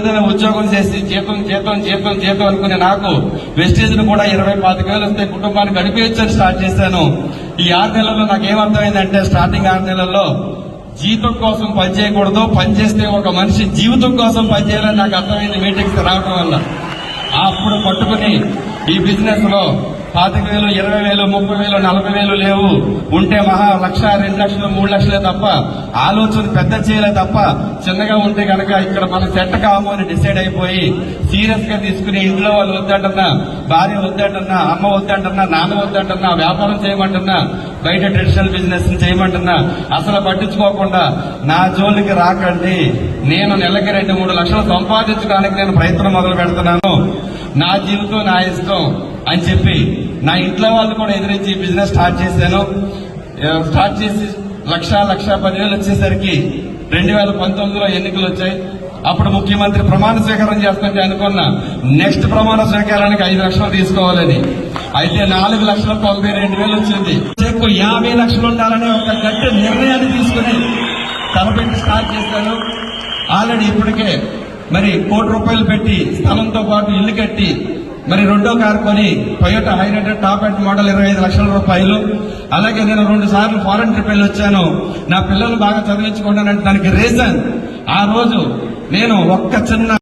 ఏదైనా ఉద్యోగం చేసి జీతం జీతం జీతం జీతం అనుకునే నాకు వెస్టేజ్ కూడా ఇరవై పాతిక వేలు వస్తే కుటుంబాన్ని గడిపించని స్టార్ట్ చేశాను. ఈ ఆరు నెలల్లో నాకు ఏమర్థమైందంటే స్టార్టింగ్ ఆరు నెలల్లో జీతం కోసం పనిచేయకూడదు పనిచేస్తే ఒక మనిషి జీవితం కోసం పనిచేయాలని నాకు అర్థమైంది మీటింగ్స్ రావడం వల్ల. అప్పుడు పట్టుకుని ఈ బిజినెస్లో పాతిక వేలు ఇరవై వేలు ముప్పై వేలు నలభై వేలు లేవు. ఉంటే మహా లక్ష రెండు లక్షలు మూడు లక్షలే తప్ప ఆలోచన పెద్ద చేయలే తప్ప చిన్నగా ఉంటే కనుక ఇక్కడ మన సెట్ కాము అని డిసైడ్ అయిపోయి సీరియస్గా తీసుకుని ఇంట్లో వాళ్ళు వద్దంటున్నా భార్య వద్దంటున్నా అమ్మ వద్దంటున్నా నాన్న వద్దంటున్నా వ్యాపారం చేయమంటున్నా బయట ట్రెడిషనల్ బిజినెస్ చేయమంటున్నా అసలు పట్టించుకోకుండా నా జోలికి రాకండి. నేను నెలకి రెండు మూడు లక్షలు సంపాదించడానికి నేను ప్రయత్నం మొదలు పెడుతున్నాను. నా జీవితం నా ఇష్టం అని చెప్పి నా ఇంట్లో వాళ్ళు కూడా ఎదిరించి బిజినెస్ స్టార్ట్ చేశాను. స్టార్ట్ చేసి లక్ష లక్ష పదివేలు వచ్చేసరికి రెండు వేల పంతొమ్మిదిలో ఎన్నికలు వచ్చాయి. అప్పుడు ముఖ్యమంత్రి ప్రమాణ స్వీకారం చేస్తుంటే అనుకున్న నెక్స్ట్ ప్రమాణ స్వీకారానికి ఐదు లక్షలు తీసుకోవాలని. అయితే నాలుగు లక్షల తొంభై రెండు వేలు వచ్చింది. చెక్కు యాభై లక్షలు ఉండాలనే ఒక గట్టి నిర్ణయాన్ని తీసుకుని తలపెట్టి స్టార్ట్ చేశాను. ఆల్రెడీ ఇప్పటికే మరి కోటి రూపాయలు పెట్టి స్థలంతో పాటు ఇల్లు కట్టి మరి రెండో కారు కొని Toyota Hyryder top end model ఇరవై ఐదు లక్షల రూపాయలు. అలాగే నేను రెండు సార్లు ఫారెన్ ట్రిప్ వెళ్ళి వచ్చాను నా పిల్లలు బాగా చదివించుకున్నానంటే దానికి రీజన్ ఆ రోజు నేను ఒక్క చిన్న